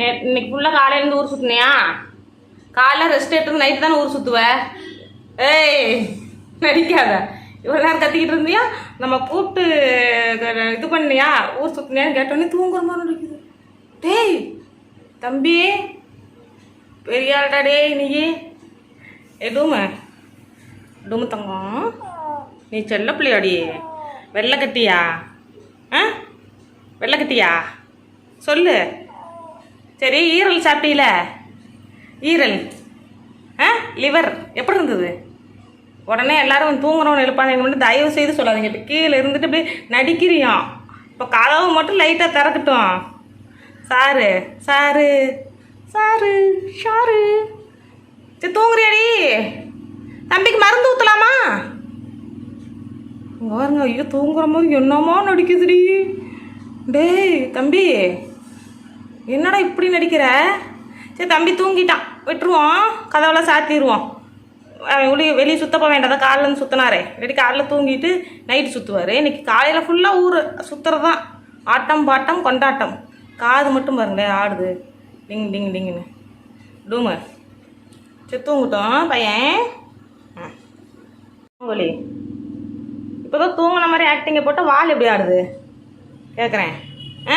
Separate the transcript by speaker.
Speaker 1: நே இன்னைக்கு ஃபுல்லாக காலையிலேருந்து ஊர் சுற்றினியா காலைல ரெஸ்ட் எடுத்து நைட்டு தானே ஊர் சுற்றுவ ஏய் நடிக்காத. இவ்வளோ நேரம் கத்திக்கிட்டு இருந்தியா? நம்ம கூப்பிட்டு இது பண்ணியா ஊர் சுற்றினியான்னு கேட்டோன்னே தூங்குற மாதிரி நடிக்குது. டேய் தம்பி பெரிய ஆள்டா டேய் நீ ஏ டூமு தங்கம். நீ செல்ல பிள்ளையாடி. வெள்ளை கட்டியா? ஆ? வெள்ளை கட்டியா? சொல்லு. சரி ஈரல் சாப்பிட்டீல? ஈரல். ஆ லிவர் எப்படி இருந்தது? உடனே எல்லாரும் தூங்குறவன் எழுப்பாங்க. மட்டும் தயவு செய்து சொல்லாதீங்க. இப்போ கீழே இருந்துட்டு அப்படியே நடிக்கிறியாம். இப்போ கதவு மட்டும் லைட்டாக திறக்கட்டும் சாரு சாரு சாரு ஷாரு சரி தூங்குறியாடி? தம்பிக்கு மருந்து ஊற்றலாமா பாருங்க ஐயோ தூங்குற மாதிரி என்னமோ நடிக்குதுடி. டேய் தம்பி. என்னடா இப்படி நடிக்கிற? சரி தம்பி தூங்கிட்டான். விட்டுருவோம். கதவெல்லாம் சாத்திடுவோம் அவன் வெளியே வெளியே சுத்த போக வேண்டாம். அதான் காலைல சுற்றினாரே இல்லாட்டி காலைல தூங்கிட்டு நைட்டு சுற்றுவார் இன்றைக்கி காலையில் ஃபுல்லாக ஊர். சுற்றுறது தான் ஆட்டம் பாட்டம் கொண்டாட்டம். காது மட்டும் பாருங்களேன் ஆடுது. டிங் டிங் டிங்னு டூமு. சரி தூங்கட்டும் பையன். ம் இப்போ தான் தூங்கின மாதிரி ஆக்டிங்கை போட்டால் வால் எப்படி ஆடுது? கேட்குறேன் ஆ?